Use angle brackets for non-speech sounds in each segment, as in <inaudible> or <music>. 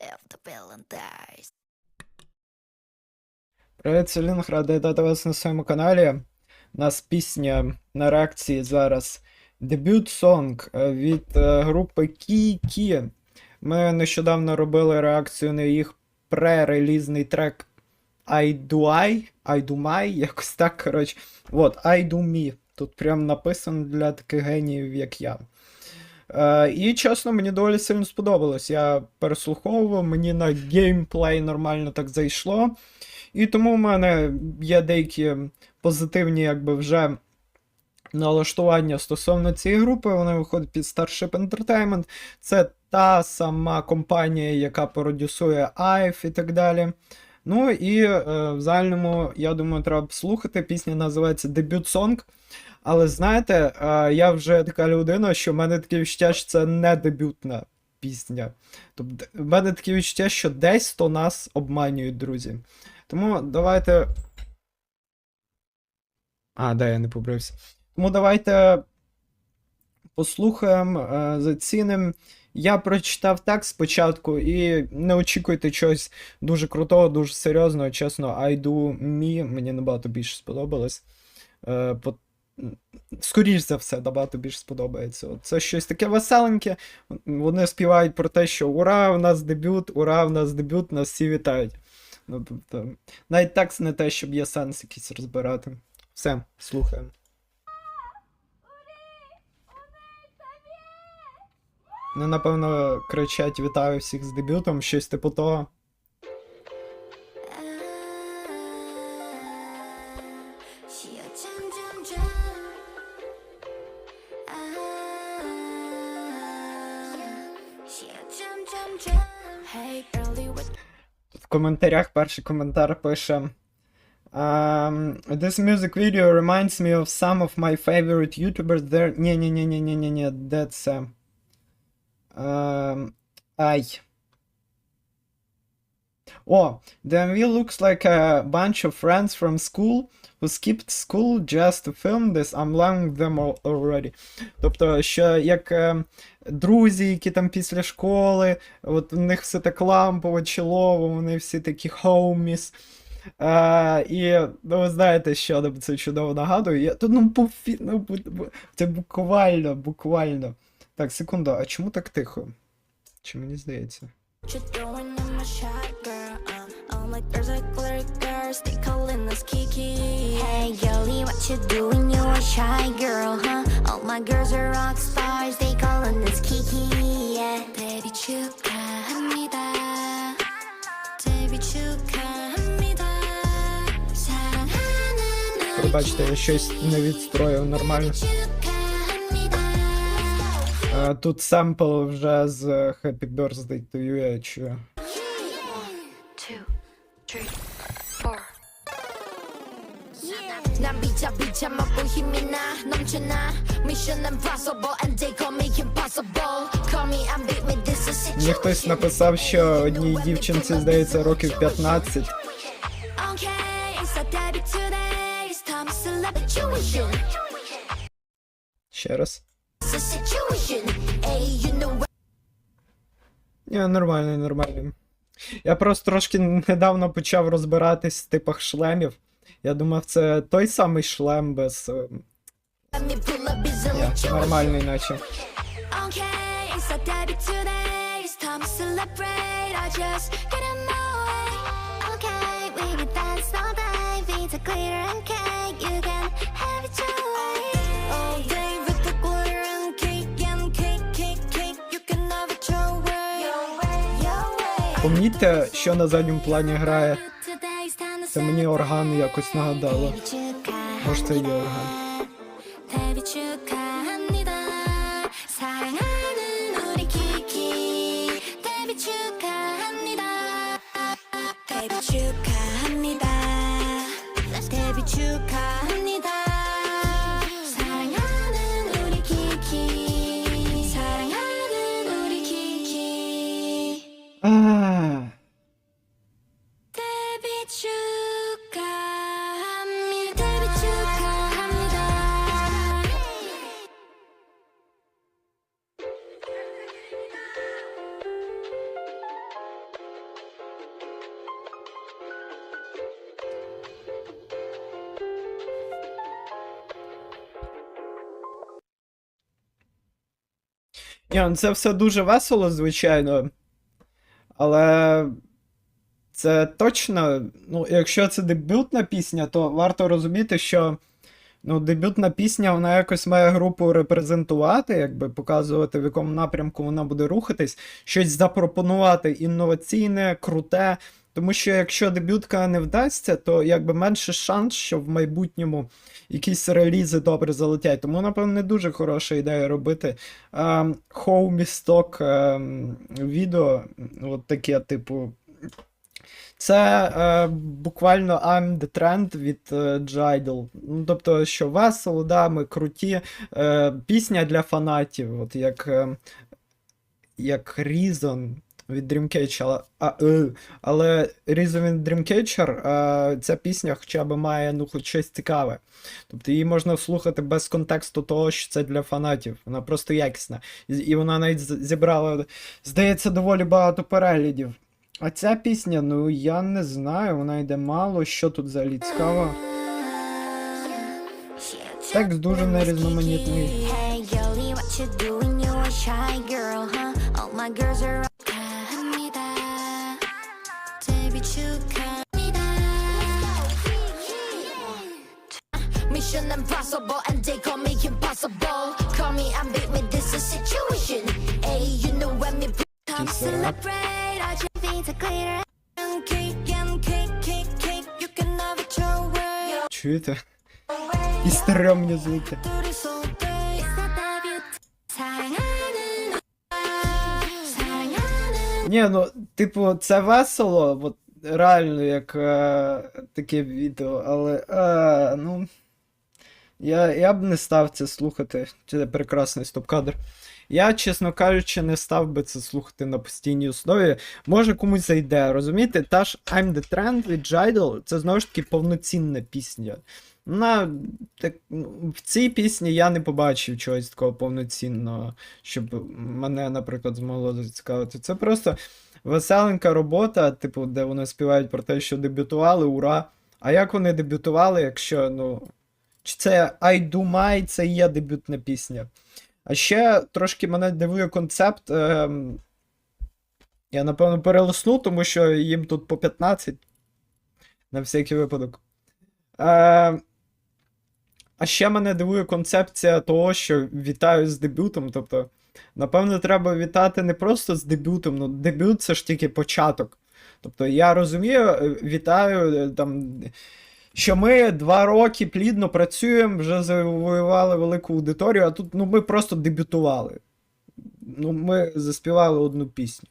The Valentine's. Привіт, Селінг, радий вітати вас на своєму каналі. У нас пісня на реакції зараз дебют сонг е, від е, групи Кікі. Ми нещодавно робили реакцію на їх пререлізний трек I Do I, I Do My, <laughs> якось так, коротше. Вот, I Do Me. Тут прям написано для таких геніїв, як я. Е, і чесно, мені доволі сильно сподобалось. Я переслуховував, мені на геймплей нормально так зайшло. І тому в мене є деякі позитивні, якби вже налаштування стосовно цієї групи. Вони виходять під Starship Entertainment. Це та сама компанія, яка продюсує AIF і так далі. Ну і е, в загальному, я думаю, треба слухати. Пісня називається Дебют Сонг. Але знаєте, е, я вже така людина, що в мене таке відчуття, що це не дебютна пісня. Тобто, в мене таке відчуття, що десь то нас обманюють, друзі. Тому давайте. А, да, я не побрився. Тому давайте послухаємо, е, зацінимо. Я прочитав текст спочатку і не очікуйте чогось дуже крутого, дуже серйозного. Чесно, I do me мені набагато більше сподобалось. Е, по... Скоріш за все, набагато більше сподобається. Це щось таке веселеньке. Вони співають про те, що ура, у нас дебют, ура, у нас дебют, нас всі вітають. Ну, тобто, навіть текст не те, щоб є сенс якийсь розбирати. Все, слухаємо. Ну, напевно, кричать вітаю всіх з дебютом, щось типу того. В коментарях перший коментар пише. Um, this music video reminds me of some of my favorite YouTubers there. Ні-ні-ні-ні-ні-ні, Dead Sam. Um, ай. О, DMV looks like a bunch of friends from school who skipped school just to film this. I'm loving them already. Тобто, що як е, друзі, які там після школи, от у них все так лампово, чолово, вони всі такі homies. Е, і ну, ви знаєте, що нам це чудово нагадує. Я, ну, пофі, ну, це буквально, буквально. Так, секунду, а чому так тихо? Чи мені здається? Пробачте, я щось не відстроїв нормально. 축하합니다. Е, Тут семпл вже з Happy Birthday to you, я чую. two, three, four. 난 비자 비자 먹고 힘이 나 넘쳐나 Mission impossible and they call me impossible Call me and beat me this is Мені хтось написав, що одній дівчинці здається років 15. Okay, it's a debut today It's time to celebrate situation Ще раз. Ні, нормально, нормально. Я просто трошки недавно почав розбиратись в типах шлемів. Я думав, це той самий шлем без. е, Let me pull up is a Я, situation нормальний наче. Okay, it's a. It's we can dance all day. Beats are glitter and cake. You can have it your way. Помітьте, що на задньому плані грає. Це мені орган якось нагадало. Може, це є орган. Ні, ну це все дуже весело, звичайно. Але це точно, ну, якщо це дебютна пісня, то варто розуміти, що ну, дебютна пісня, вона якось має групу репрезентувати, якби показувати, в якому напрямку вона буде рухатись, щось запропонувати інноваційне, круте. Тому що якщо дебютка не вдасться, то якби менше шанс, що в майбутньому якісь релізи добре залетять. Тому, напевно, не дуже хороша ідея робити ем, хоумі сток ем, відео, от таке, типу. Це е, буквально I'm the Trend від е. Ну, тобто, що весело, да, ми круті. Е, пісня для фанатів, от як, е, як Reason від Dreamcatcher, а, е, але від Dreamcatcher, е, ця пісня хоча б має ну, хоч щось цікаве. Тобто її можна слухати без контексту того, що це для фанатів. Вона просто якісна. І, і вона навіть зібрала, здається, доволі багато переглядів. А ця пісня, ну я не знаю, вона йде мало, що тут взагалі цікаво. Текст дуже нерізноманітний. impossible and they call me impossible. Call me and beat with this is situation. Hey, you know when me come celebrate, I just need to clear and kick and kick, kick, kick. You can have it your way. Чё это? И звуки. Ні, ну, типу, це весело, от реально як е, таке відео, але е, ну. Я, я б не став це слухати. Це прекрасний стоп-кадр. Я, чесно кажучи, не став би це слухати на постійній основі. Може комусь зайде, розумієте? Та ж I'm the Trend від Jidal, це знову ж таки повноцінна пісня. Вона так, ну, в цій пісні я не побачив чогось такого повноцінного, щоб мене, наприклад, змогло зацікавити. Це просто веселенька робота, типу, де вони співають про те, що дебютували, ура. А як вони дебютували, якщо, ну. Це I Do My, це є дебютна пісня. А ще трошки мене дивує концепт. ем, я, напевно, перелисну, тому що їм тут по 15. На всякий випадок. Е, а ще мене дивує концепція того, що вітаю з дебютом. Тобто, напевно, треба вітати не просто з дебютом, ну дебют це ж тільки початок. Тобто, я розумію, е, вітаю е, там. Що ми два роки плідно працюємо, вже завоювали велику аудиторію, а тут ну, ми просто дебютували. Ну, ми заспівали одну пісню.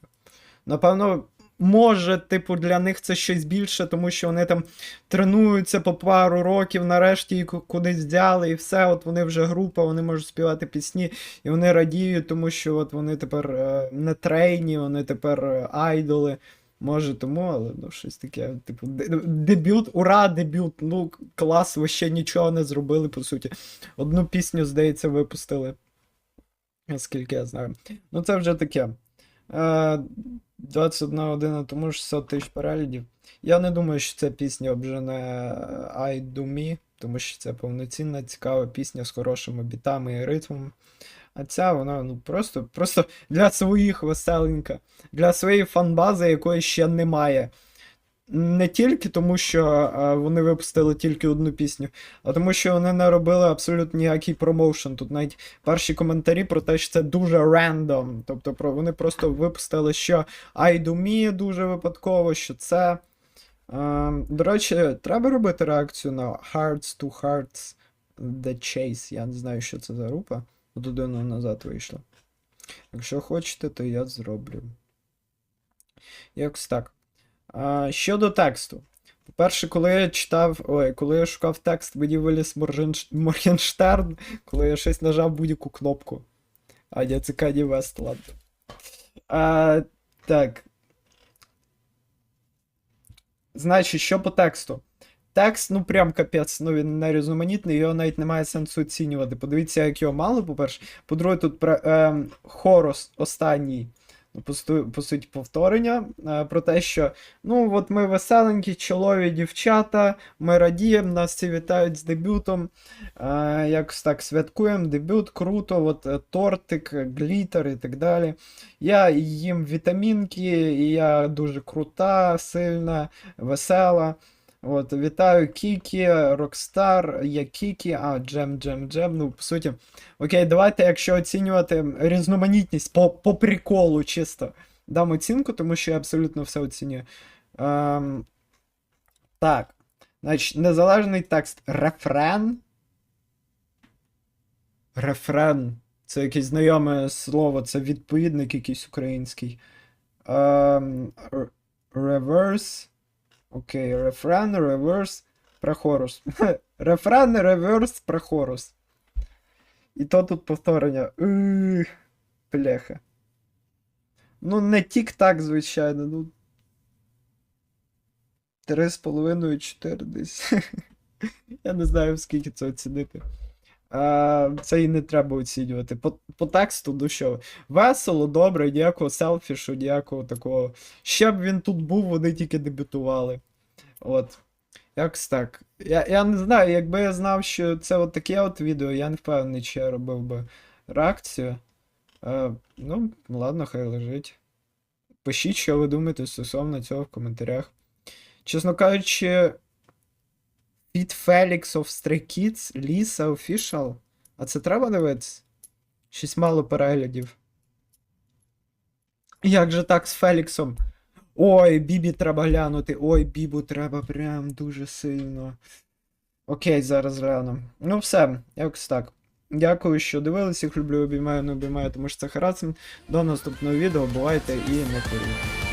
Напевно, може, типу, для них це щось більше, тому що вони там тренуються по пару років, нарешті їх кудись взяли, і все, от вони вже група, вони можуть співати пісні, і вони радіють, тому що от вони тепер е, не трейні, вони тепер е, айдоли. Може тому, але ну щось таке, типу, дебют, ура, дебют. Ну, клас, ви ще нічого не зробили, по суті. Одну пісню, здається, випустили. Наскільки я знаю. Ну, це вже таке. Е, 21 година тому 600 тисяч переглядів. Я не думаю, що ця пісня обжене I Do Me, тому що це повноцінна, цікава пісня з хорошими бітами і ритмом. А ця вона ну просто, просто для своїх веселенька, для своєї фанбази, якої ще немає. Не тільки тому, що вони випустили тільки одну пісню, а тому, що вони не робили абсолютно ніякий промоушен. Тут навіть перші коментарі про те, що це дуже рандом. Тобто про, вони просто випустили, що I дуже випадково, що це. Е, до речі, треба робити реакцію на Hearts to Hearts The Chase. Я не знаю, що це за група. От годину назад вийшла. Якщо хочете, то я зроблю. Якось так. Щодо тексту. По-перше, коли я читав. Ой, коли я шукав текст, мені виліз Моргенштерн, коли я щось нажав будь-яку кнопку. А я це Кані так. Значить, що по тексту? Текст, ну прям капець, ну він нерізноманітний, його навіть немає сенсу оцінювати. Подивіться, як його мало, по-перше. По-друге, тут про, ем, хорос останній по, суті повторення е, про те, що ну от ми веселенькі, чолові дівчата, ми радіємо, нас всі вітають з дебютом. Е, якось так святкуємо, дебют, круто, от е, тортик, глітер і так далі. Я їм вітамінки, і я дуже крута, сильна, весела. От, вітаю Кікі, Рокстар, я Кікі, а, Джем, Джем, Джем. Ну, по суті. Окей, давайте, якщо оцінювати різноманітність по, по приколу чисто, дам оцінку, тому що я абсолютно все оцінюю. Ем, так. Значить, незалежний текст. Рефрен. Рефрен. Це якесь знайоме слово, це відповідник якийсь український. Ем, реверс. Окей, рефрен, реверс, прохорус. <laughs> Рефрен, реверс, прохорус. І то тут повторення. Бляха. Ну, не тік-так, звичайно, ну. Три з половиною, чотири десь. <laughs> Я не знаю, скільки це оцінити. А, це і не треба оцінювати. По, по тексту душово. Весело, добре, ніякого селфішу, ніякого такого. Ще б він тут був, вони тільки дебютували. От. Якось так. Я, я не знаю, якби я знав, що це от таке от відео, я не впевнений, чи я робив би реакцію. Е, ну, ладно, хай лежить. Пишіть, що ви думаєте стосовно цього в коментарях. Чесно кажучи, Fit Felix of Stray Kids, Lisa Official. А це треба дивитися? Щось мало переглядів. Як же так з Феліксом? Ой, Бібі треба глянути. Ой, Бібу треба прям дуже сильно. Окей, зараз гляну. Ну все, якось так. Дякую, що дивились, їх люблю, обіймаю, не обіймаю, тому що це харасмент. До наступного відео, бувайте і не хворійте.